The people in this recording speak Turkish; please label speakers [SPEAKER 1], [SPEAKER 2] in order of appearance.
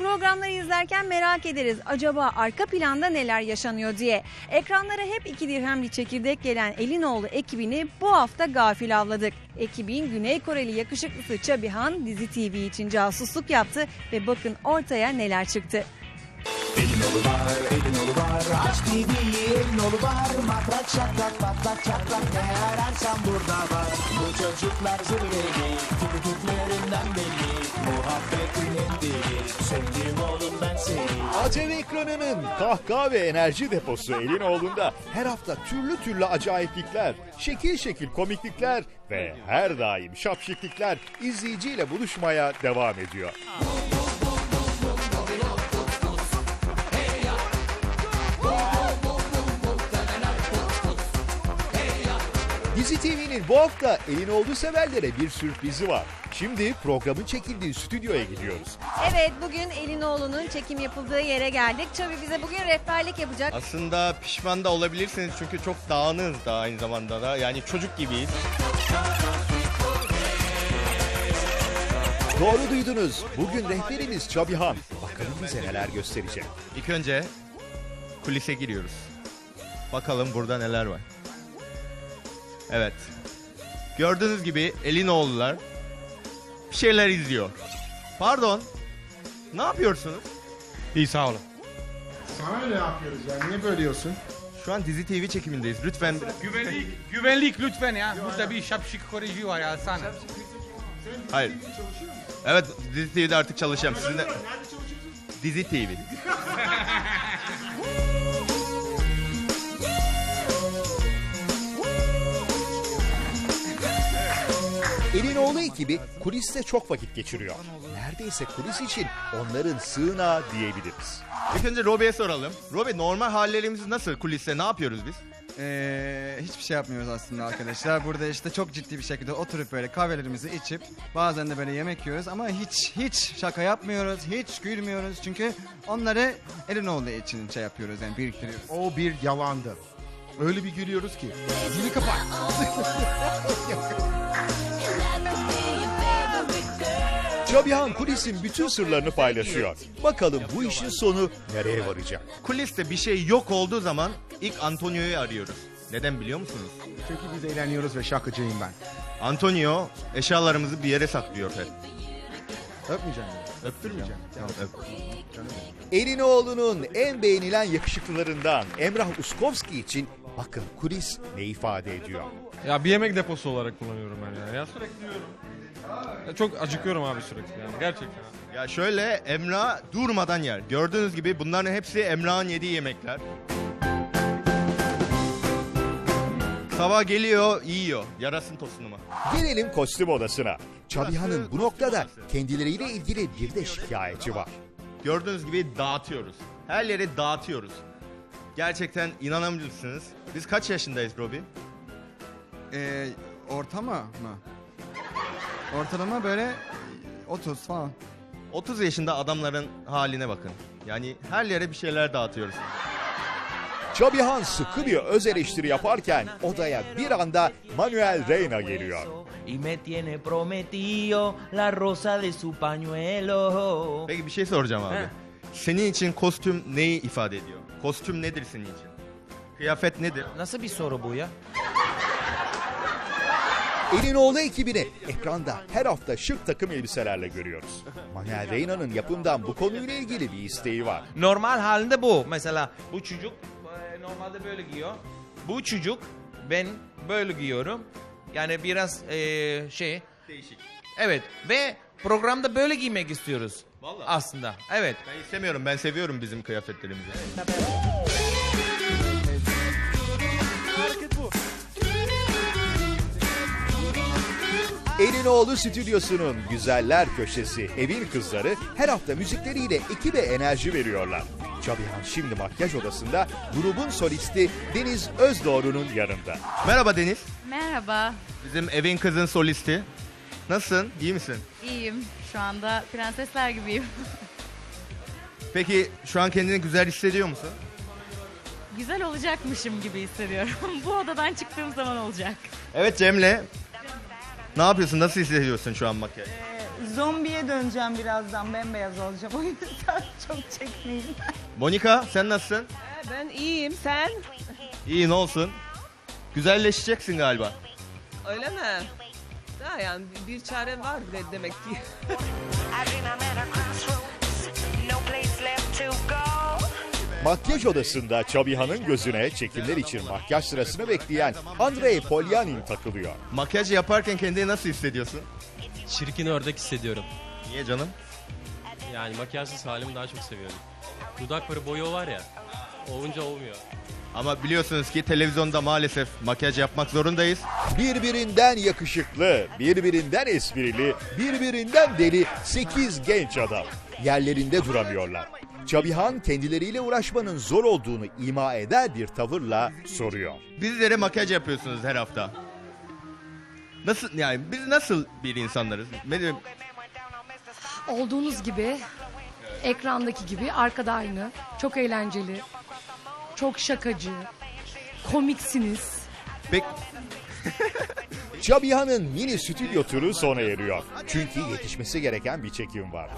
[SPEAKER 1] Programları izlerken merak ederiz acaba arka planda neler yaşanıyor diye. Ekranlara hep iki dirhemli çekirdek gelen Elinoğlu ekibini bu hafta gafil avladık. Ekibin Güney Koreli yakışıklısı Çabihan dizi TV için casusluk yaptı ve bakın ortaya neler çıktı.
[SPEAKER 2] Elin olu var, elin olu var. Aç TV'yi, elin olu var. Matrak şakrak, patlak çatlak. Ne ararsan burada var. Bu çocuklar zırveli, türküklerinden belli. Muhabbetin en seni.
[SPEAKER 3] Ekranının kahkaha ve enerji deposu Elinoğlu'nda her hafta türlü türlü acayiplikler, şekil şekil komiklikler ve her daim şapşiklikler izleyiciyle buluşmaya devam ediyor. Dizi TV'nin bu hafta Elinoğlu severlere bir sürprizi var. Şimdi programın çekildiği stüdyoya gidiyoruz.
[SPEAKER 1] Evet bugün Elinoğlu'nun çekim yapıldığı yere geldik. Çabi bize bugün rehberlik yapacak.
[SPEAKER 4] Aslında pişman da olabilirsiniz çünkü çok dağınız da aynı zamanda da. Yani çocuk gibiyiz.
[SPEAKER 3] Doğru duydunuz. Bugün rehberimiz Çabihan. Bakalım bize neler gösterecek.
[SPEAKER 4] İlk önce kulise giriyoruz. Bakalım burada neler var. Evet. Gördüğünüz gibi Elinoğlular bir şeyler izliyor. Pardon. Ne yapıyorsunuz?
[SPEAKER 5] İyi sağ olun.
[SPEAKER 6] Sana ne yapıyoruz ya? Niye bölüyorsun?
[SPEAKER 4] Şu an dizi TV çekimindeyiz. Lütfen
[SPEAKER 5] Güvenlik, güvenlik lütfen ya. Burada bir şapşik koruyucu var ya sana.
[SPEAKER 4] Hayır. Evet dizi TV'de artık çalışacağım. Sizinle... Dizi TV.
[SPEAKER 3] Elinoğlu ekibi kuliste çok vakit geçiriyor. Neredeyse kulis için onların sığınağı diyebiliriz.
[SPEAKER 4] İlk önce Robi'ye soralım. Robi normal hallerimiz nasıl kuliste? Ne yapıyoruz biz?
[SPEAKER 7] Ee, hiçbir şey yapmıyoruz aslında arkadaşlar. Burada işte çok ciddi bir şekilde oturup böyle kahvelerimizi içip bazen de böyle yemek yiyoruz ama hiç hiç şaka yapmıyoruz, hiç gülmüyoruz. Çünkü onları elin olduğu için şey yapıyoruz yani biriktiriyoruz.
[SPEAKER 6] O bir yalandı. Öyle bir gülüyoruz ki. Dili kapat.
[SPEAKER 3] Çabihan kulisin bütün sırlarını paylaşıyor. Bakalım bu işin sonu nereye varacak?
[SPEAKER 4] Kuliste bir şey yok olduğu zaman ilk Antonio'yu arıyoruz. Neden biliyor musunuz?
[SPEAKER 6] Çünkü biz eğleniyoruz ve şakacıyım ben.
[SPEAKER 4] Antonio eşyalarımızı bir yere saklıyor hep.
[SPEAKER 6] Öpmeyeceğim.
[SPEAKER 4] Öptürmeyeceğim. Tamam, öp.
[SPEAKER 3] Elinoğlu'nun en beğenilen yakışıklılarından Emrah Uskovski için bakın kulis ne ifade ediyor.
[SPEAKER 5] Ya bir yemek deposu olarak kullanıyorum ben ya. Ya sürekli yiyorum. Ya çok acıkıyorum abi sürekli yani gerçekten.
[SPEAKER 4] Ya şöyle Emrah durmadan yer. Gördüğünüz gibi bunların hepsi Emrah'ın yediği yemekler. Sabah geliyor, yiyor. Yarasın tosunuma.
[SPEAKER 3] Gelelim kostüm odasına. Çabihan'ın bu noktada kendileriyle ilgili bir de şikayeti var.
[SPEAKER 4] Gördüğünüz gibi dağıtıyoruz. Her yere dağıtıyoruz. Gerçekten inanamıyorsunuz. Biz kaç yaşındayız Robi?
[SPEAKER 7] Ee, ortama mı? Ortalama böyle 30 falan.
[SPEAKER 4] 30 yaşında adamların haline bakın. Yani her yere bir şeyler dağıtıyoruz.
[SPEAKER 3] Çabihan sıkı bir öz eleştiri yaparken odaya bir anda Manuel Reyna geliyor.
[SPEAKER 8] y me tiene prometido la rosa de su pañuelo.
[SPEAKER 4] Peki bir şey soracağım abi. Senin için kostüm neyi ifade ediyor? Kostüm nedir senin için? Kıyafet nedir?
[SPEAKER 8] Nasıl bir soru bu ya?
[SPEAKER 3] Elinoğlu ekibini ekranda her hafta şık takım elbiselerle görüyoruz. Manuel Reyna'nın yapımdan bu konuyla ilgili bir isteği var.
[SPEAKER 8] Normal halinde bu. Mesela bu çocuk e, normalde böyle giyiyor. Bu çocuk ben böyle giyiyorum. Yani biraz e, şey.
[SPEAKER 4] Değişik.
[SPEAKER 8] Evet ve programda böyle giymek istiyoruz.
[SPEAKER 4] Vallahi.
[SPEAKER 8] Aslında. Evet.
[SPEAKER 4] Ben istemiyorum. Ben seviyorum bizim kıyafetlerimizi.
[SPEAKER 3] Elinoğlu stüdyosunun güzeller köşesi Evin Kızları her hafta müzikleriyle ekibe enerji veriyorlar. Çabihan şimdi makyaj odasında grubun solisti Deniz Özdoğru'nun yanında.
[SPEAKER 4] Merhaba Deniz.
[SPEAKER 9] Merhaba,
[SPEAKER 4] Bizim evin kızın solisti. Nasılsın? İyi misin?
[SPEAKER 9] iyiyim. Şu anda prensesler gibiyim.
[SPEAKER 4] Peki şu an kendini güzel hissediyor musun?
[SPEAKER 9] Güzel olacakmışım gibi hissediyorum. Bu odadan çıktığım zaman olacak.
[SPEAKER 4] Evet Cem'le. Ne yapıyorsun? Nasıl hissediyorsun şu an makyaj?
[SPEAKER 10] zombiye döneceğim birazdan. Bembeyaz olacağım. O yüzden çok çekmeyin.
[SPEAKER 4] Monika sen nasılsın?
[SPEAKER 11] Ben iyiyim, sen?
[SPEAKER 4] İyi ne olsun? Güzelleşeceksin galiba.
[SPEAKER 11] Öyle mi? Ha yani bir- bir çare var de demek ki.
[SPEAKER 3] Makyaj odasında Çabihan'ın gözüne çekimler için makyaj sırasını bekleyen Andrei Polyanin takılıyor.
[SPEAKER 4] Makyaj yaparken kendini nasıl hissediyorsun?
[SPEAKER 12] Çirkin ördek hissediyorum.
[SPEAKER 4] Niye canım?
[SPEAKER 12] Yani makyajsız halimi daha çok seviyorum. Dudakları boyu var ya. Olunca olmuyor.
[SPEAKER 4] Ama biliyorsunuz ki televizyonda maalesef makyaj yapmak zorundayız.
[SPEAKER 3] Birbirinden yakışıklı, birbirinden esprili, birbirinden deli 8 genç adam. Yerlerinde duramıyorlar. Çabihan kendileriyle uğraşmanın zor olduğunu ima eder bir tavırla soruyor.
[SPEAKER 4] Bizlere makyaj yapıyorsunuz her hafta. Nasıl yani biz nasıl bir insanlarız? Ne?
[SPEAKER 13] Olduğunuz gibi, ekrandaki gibi arkada aynı. Çok eğlenceli, çok şakacı, komiksiniz.
[SPEAKER 4] Pek
[SPEAKER 3] Çabihan'ın mini stüdyo turu sona eriyor. Çünkü yetişmesi gereken bir çekim var.